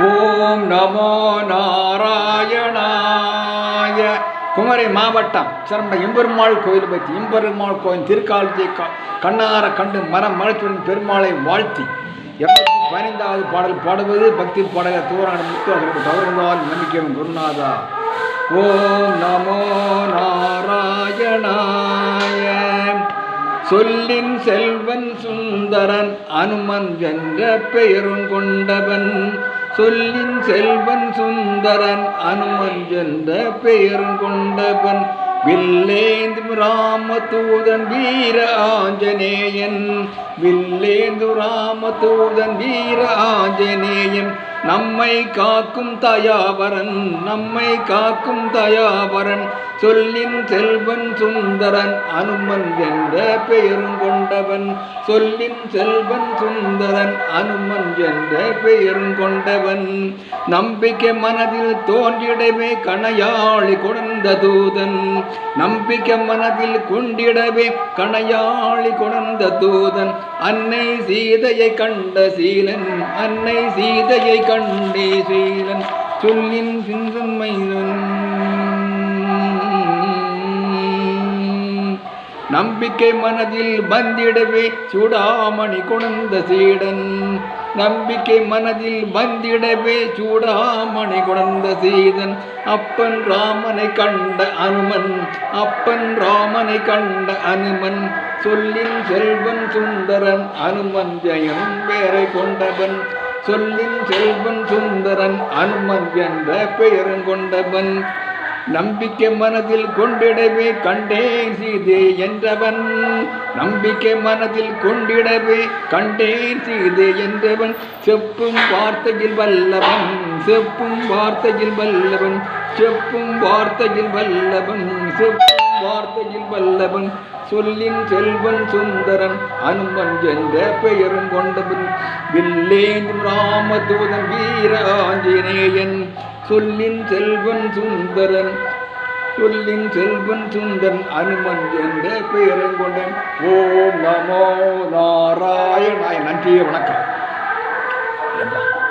ஓம் நமோ நாராயணாய. குமரி மாவட்டம் சிறந்த எம்பெருமாள் கோயில் பற்றி எம்பெருமாள் கோயில் திருக்காலத்தை க- கண்ணார கண்டு மரம் மலத்துடன் பெருமாளை வாழ்த்தி எண்பத்தி பதினைந்தாவது பாடல் பாடுவது பக்தி பாடகர் தூரான முத்து அவர்கள் தவறுந்தால் நம்பிக்கை குருநாதா. ஓம் நமோ நாராயணாய. சொல்லின் செல்வன் சுந்தரன் அனுமன் என்ற பெயரும் கொண்டவன். சொல்லின் செல்வன் சுந்தரன் அனுமன் என்ற பெயரும் கொண்டவன். வில்லேந்து ராமதூதன் வீர ஆஞ்சநேயன். வில்லேந்து ராமதூதன் வீர ஆஞ்சநேயன். நம்மை காக்கும் தயாவரன் நம்மை காக்கும் தயாவரன் சொல்லின் செல்வன் சுந்தரன் அனுமன் என்ற பெயரும் கொண்டவன். சொல்லின் செல்வன் சுந்தரன் அனுமன் என்ற பெயரும் கொண்டவன். நம்பிக்கை மனதில் தோன்றிடவே கணையாளி கொண்ட தூதன். நம்பிக்கை மனதில் கொண்டிடவே கணையாளி கொண்ட தூதன். அன்னை சீதையை கண்ட சீலன் அன்னை சீதையை கண்டே செய்தன் சொல்லின் சிந்தன்மை நம்பிக்கை மனதில் வந்திடவே சூடாமணி கொணர்ந்த சீடன். நம்பிக்கை மனதில் வந்திடவே சூடாமணி கொணர்ந்த சீதன். அப்பன் ராமனை கண்ட அனுமன் அப்பன் ராமனை கண்ட அனுமன். சொல்லின் செல்வன் சுந்தரன் அனுமன் ஜெயம் பேரை கொண்டவன். சொல்லின் செல்வன் சுந்தரன் அனுமன் என்ற பெயருங்கொண்டவன் நம்பிக்கை மனதில் கொண்டிடவே கண்டேன் சீதே என்றவன். நம்பிக்கை மனதில் கொண்டிடவே கண்டேன் சீதே என்றவன். செப்பும் வார்த்தையில் வல்லவன் செப்பும் வார்த்தையில் வல்லவன் செப்பும் வார்த்தையில் வல்லவன் செப்பும் வார்த்தையில் வல்லவன் சொல்லின் செல்வன் சுந்தரன் அனுமன் என்ற பெயரும் கொண்டவன். வில்லேந்தும் ராமதூதன் வீர ஆஞ்சநேயன் சொல்லின் செல்வன் சுந்தரன். சொல்லின் செல்வன் சுந்தன் அனுமன் என்ற பெயரும் கொண்டன் ஓம் நமோ நாராயணாய நன்றி வணக்கம்.